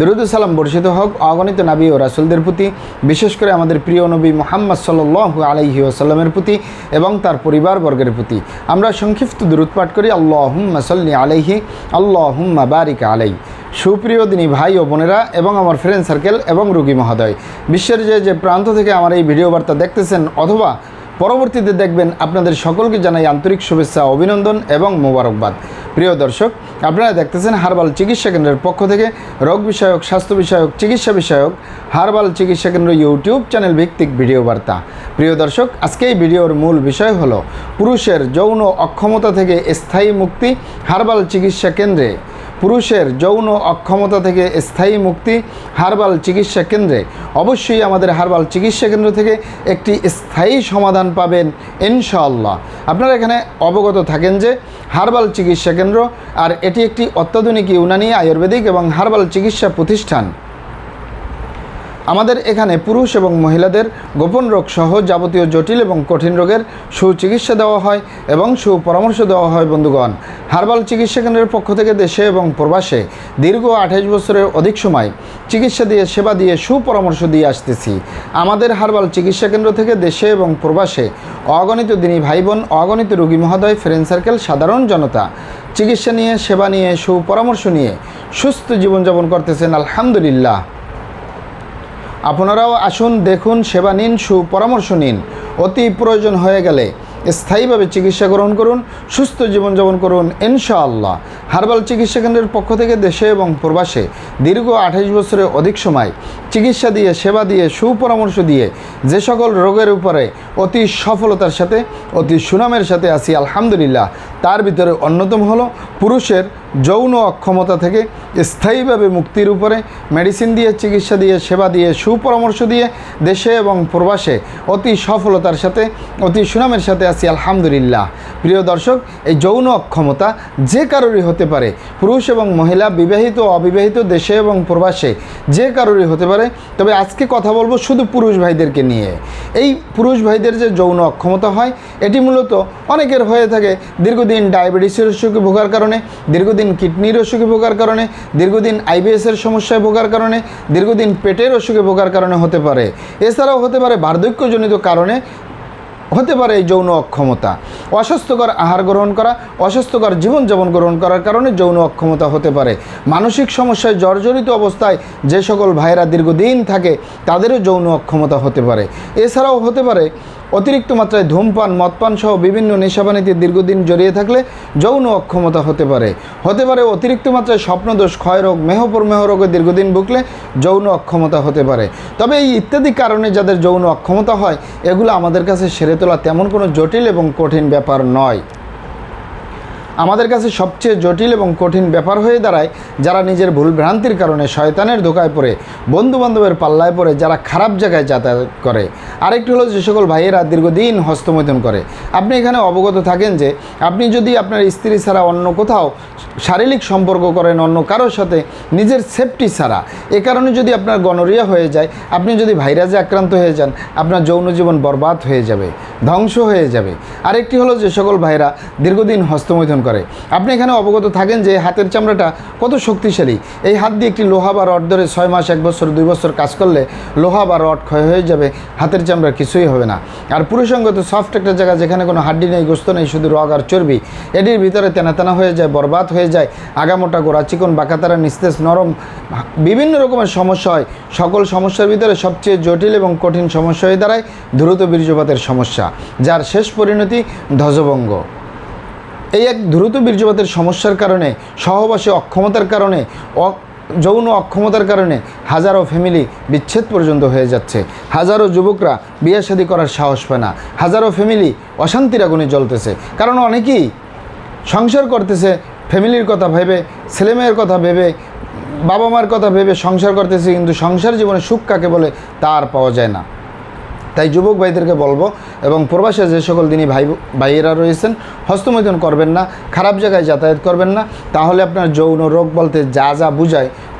দরুদ সালাম বর্ষিত হোক অগণিত নবী ও রাসুলদের প্রতি, বিশেষ করে আমাদের প্রিয় নবী মোহাম্মদ সাল্লু আলাইহি ওসাল্লামের প্রতি এবং তার পরিবারবর্গের প্রতি। আমরা সংক্ষিপ্ত দূরত পাঠ করি, আল্লাহুম্মা সাল্লি আলাইহি, আল্লাহুম্মা বারিকা আলাই সুপ্রিয় দিনী ভাই ও বোনেরা এবং আমার ফ্রেন্ড সার্কেল এবং রুগী মহোদয়, বিশ্বের যে যে প্রান্ত থেকে আমার এই ভিডিও বার্তা দেখতেছেন অথবা পরবর্তীতে দেখবেন আপনাদের সকলকে জানাই আন্তরিক শুভেচ্ছা, অভিনন্দন এবং মোবারকবাদ। প্রিয় দর্শক, আপনারা দেখতেছেন হারবাল চিকিৎসা কেন্দ্রের পক্ষ থেকে রোগ বিষয়ক, স্বাস্থ্য বিষয়ক, চিকিৎসা বিষয়ক হারবাল চিকিৎসা কেন্দ্র ইউটিউব চ্যানেল ভিত্তিক ভিডিও বার্তা। প্রিয় দর্শক, আজকে এই ভিডিওর মূল বিষয় হলো পুরুষের যৌন অক্ষমতা থেকে স্থায়ী মুক্তি হারবাল চিকিৎসা কেন্দ্রে। পুরুষের যৌন অক্ষমতা থেকে স্থায়ী মুক্তি হারবাল চিকিৎসা কেন্দ্রে। অবশ্যই আমাদের হারবাল চিকিৎসা কেন্দ্র থেকে একটি স্থায়ী সমাধান পাবেন ইনশাআল্লাহ। আপনারা এখানে অবগত থাকেন যে হারবাল চিকিৎসা কেন্দ্র আর এটি একটি অত্যাধুনিক ইউনানি আয়ুর্বেদিক এবং হারবাল চিকিৎসা প্রতিষ্ঠান। আমাদের এখানে পুরুষ এবং মহিলাদের গোপন রোগ সহ যাবতীয় জটিল এবং কঠিন রোগের সুচিকিৎসা দেওয়া হয় এবং সুপরামর্শ দেওয়া হয় বন্ধুগণ। হার্বাল চিকিৎসা কেন্দ্রের পক্ষ থেকে দেশে এবং প্রবাসে দীর্ঘ আঠাইশ বছরের অধিক সময় চিকিৎসা দিয়ে, সেবা দিয়ে, সুপরামর্শ দিয়ে আসতেছি। আমাদের হার্বাল চিকিৎসা কেন্দ্র থেকে দেশে এবং প্রবাসে অগণিত দিনী ভাই বোন অগণিত রোগী মহোদয়, ফ্রেন্ড সার্কেল, সাধারণ জনতা চিকিৎসা নিয়ে, সেবা নিয়ে, সুপরামর্শ নিয়ে সুস্থ জীবনযাপন করতেছেন, আলহামদুলিল্লাহ। আপনারাও আসুন, দেখুন, সেবা নিন, সুপরামর্শ নিন। অতি প্রয়োজন হয়ে গেলে স্থায়ীভাবে চিকিৎসা গ্রহণ করুন, সুস্থ জীবনযাপন করুন, ইনশাআল্লাহ। হার্বাল চিকিৎসা কেন্দ্রের পক্ষ থেকে দেশে এবং প্রবাসে দীর্ঘ আঠাইশ বছরের অধিক সময় চিকিৎসা দিয়ে, সেবা দিয়ে, সুপরামর্শ দিয়ে যে সকল রোগের উপরে অতি সফলতার সাথে, অতি সুনামের সাথে আসি আলহামদুলিল্লাহ। তার ভিতরে অন্যতম হলো পুরুষের যৌন অক্ষমতা থেকে স্থায়ীভাবে মুক্তির উপরে মেডিসিন দিয়ে, চিকিৎসা দিয়ে, সেবা দিয়ে, সুপরামর্শ দিয়ে দেশে এবং প্রবাসে অতি সফলতার সাথে, অতি সুনামের সাথে আছি, আলহামদুলিল্লাহ। প্রিয় দর্শক, এই যৌন অক্ষমতা যে কারোরই হতে পারে, পুরুষ এবং মহিলা, বিবাহিত অবিবাহিত, দেশে এবং প্রবাসে যে কারোরই হতে পারে, তবে আজকে কথা বলব শুধু পুরুষ ভাইদেরকে নিয়ে। এই পুরুষ ভাইদের যে যৌন অক্ষমতা হয়, এটি মূলত অনেকের হয়ে থাকে দীর্ঘদিন ডায়াবেটিসের অসুখে ভোগার কারণে, দীর্ঘদিন কিডনির অসুখে ভোগার কারণে দীর্ঘদিন আইবিএসের সমস্যায় ভোগার কারণে, দীর্ঘদিন পেটের অসুখে ভোগার কারণে হতে পারে। এছাড়াও হতে পারে বার্ধক্যজনিত কারণে হতে পারে এই যৌন অক্ষমতা। অস্বাস্থ্যকর আহার গ্রহণ করা, অস্বাস্থ্যকর জীবনযাপন গ্রহণ করার কারণে যৌন অক্ষমতা হতে পারে। মানসিক সমস্যায় জর্জরিত অবস্থায় যে সকল ভাইরা দীর্ঘদিন থাকে, তাদেরও যৌন অক্ষমতা হতে পারে। এছাড়াও হতে পারে, অতিরিক্ত মাত্রায় ধূমপান, মদপান সহ বিভিন্ন নেশাবানিতে দীর্ঘদিন জড়িয়ে থাকলে যৌন অক্ষমতা হতে পারে। হতে পারে, অতিরিক্ত মাত্রায় স্বপ্নদোষ, ক্ষয়রোগ মেহপরমেহ রোগে দীর্ঘদিন ভুগলে যৌন অক্ষমতা হতে পারে। তবে এই ইত্যাদি কারণে যাদের যৌন অক্ষমতা হয়, এগুলো আমাদের কাছে সেরে তোলা তেমন কোনো জটিল এবং কঠিন ব্যাপার নয়। আমাদের কাছে সবচেয়ে জটিল এবং কঠিন ব্যাপার হয়ে দাঁড়ায় যারা নিজের ভুলভ্রান্তির কারণে শয়তানের ধোকায় পড়ে বন্ধু বান্ধবের পাল্লায় পড়ে, যারা খারাপ জায়গায় যাতায়াত করে। আরেকটি হলো যে সকল ভাইয়েরা দীর্ঘদিন হস্তমৈথুন করে। আপনি এখানে অবগত থাকেন যে, আপনি যদি আপনার স্ত্রী ছাড়া অন্য কোথাও শারীরিক সম্পর্ক করেন অন্য কারোর সাথে, নিজের সেফটি ছাড়া। এ কারণে যদি আপনার গনোরিয়া হয়ে যায়, আপনি যদি ভাইরাসে আক্রান্ত হয়ে যান, আপনার যৌন জীবন বরবাদ হয়ে যাবে, ধ্বংস হয়ে যাবে। আরেকটি হলো যে সকল ভাইরা দীর্ঘদিন হস্তমৈথুন করে। আপনি এখানে অবগত থাকেন যে হাতের চামড়াটা কত শক্তিশালী। এই হাত দিয়ে একটি লোহা বা রড ধরে ছয় মাস, এক বছর, দুই বছর কাজ করলে লোহা বা রড ক্ষয় হয়ে যাবে, হাতের চামড়া কিছুই হবে না। আর পুরুষঙ্গত সফট একটা জায়গা যেখানে কোনো হাড্ডি নেই, গোস্ত নেই, শুধু রগ আর চর্বি, এটির ভিতরে তেনা তেনা হয়ে যায়, বরবাদ হয়ে যায়। আগামোটা গোড়া চিকন, বাঁকাতারা, নিস্তেজ, নরম, বিভিন্ন রকমের সমস্যা হয়। সকল সমস্যার ভিতরে সবচেয়ে জটিল এবং কঠিন সমস্যা হয়ে দাঁড়ায় দ্রুত বীর্যপাতের সমস্যা, যার শেষ পরিণতি ধ্বজভঙ্গ। এই এক দ্রুত বীর্যপাতের সমস্যার কারণে, সহবাসে অক্ষমতার কারণে যৌন অক্ষমতার কারণে হাজারো ফ্যামিলি বিচ্ছেদ পর্যন্ত হয়ে যাচ্ছে। হাজারো যুবকরা বিয়ে শাদী করার সাহস পায় না। হাজারো ফ্যামিলি অশান্তির আগুনে জ্বলতেছে। কারণ অনেকেই সংসার করতেছে ফ্যামিলির কথা ভেবে ছেলেমেয়ের কথা ভেবে, বাবা মার কথা ভেবে সংসার করতেছে কিন্তু সংসার জীবনে সুখ কাকে বলে তা আর পাওয়া যায় না। তাই যুবক ভাইদেরকে বলব এবং প্রবাসে যে সকল দিনই ভাই, ভাইয়েরা রয়েছেন, হস্তমৈথন করবেন না, খারাপ জায়গায় যাতায়াত করবেন না, তাহলে আপনার যৌন রোগ বলতে যা যা বুঝায়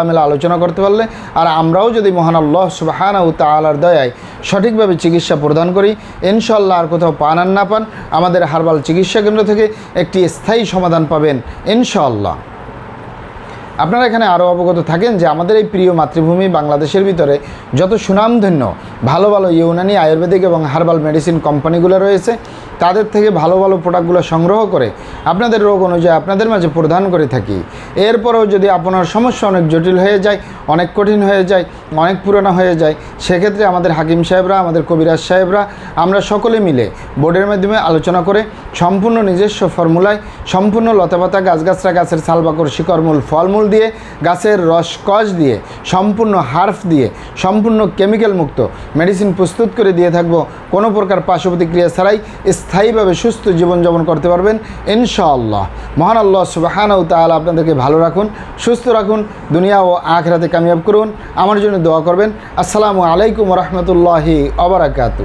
খোলামেলা আলোচনা করতে পারলে, আর আমরাও যদি মহান আল্লাহ সুবাহানা ও তালার দয়ায় সঠিকভাবে চিকিৎসা প্রদান করি ইনশাল্লাহ আর কোথাও পান আর না পান, আমাদের হারবাল চিকিৎসা কেন্দ্র থেকে একটি স্থায়ী সমাধান পাবেন ইনশাল্লাহ আপনারা এখানে আরও অবগত থাকেন যে আমাদের এই প্রিয় মাতৃভূমি বাংলাদেশের ভিতরে যত সুনামধন্য, ভালো ভালো ইউনানি, আয়ুর্বেদিক এবং হার্বাল মেডিসিন কোম্পানিগুলো রয়েছে তাদের থেকে ভালো ভালো প্রোডাক্টগুলো সংগ্রহ করে আপনাদের রোগ অনুযায়ী আপনাদের মাঝে প্রদান করে থাকি। এরপরেও যদি আপনার সমস্যা অনেক জটিল হয়ে যায়, অনেক কঠিন হয়ে যায়, অনেক পুরনো হয়ে যায়, সেক্ষেত্রে আমাদের হাকিম সাহেবরা, আমাদের কবিরাজ সাহেবরা, আমরা সকলে মিলে বোর্ডের মাধ্যমে আলোচনা করে সম্পূর্ণ নিজস্ব ফর্মুলায় সম্পূর্ণ লতাপাতা গাছগাছরা গাছের ছালবাকর শিকড়মূল, ফলমূল দিয়ে, গাছের রস কষ দিয়ে, সম্পূর্ণ হার্ফ দিয়ে, সম্পূর্ণ কেমিক্যাল মুক্ত মেডিসিন প্রস্তুত করে দিয়ে থাকব। কোনো প্রকার পার্শ্ব প্রতিক্রিয়া ছাড়াই স্থায়ীভাবে সুস্থ জীবনযাপন করতে পারবেন, ইনশাআল্লাহ। মহান আল্লাহ সুবাহান ও তাহলে আপনাদেরকে ভালো রাখুন, সুস্থ রাখুন, দুনিয়া ও আখরাতে কামিয়াব করুন। আমার জন্য দোয়া করবেন। আসসালামু আলাইকুম রহমতুল্লাহি অবরাকাতু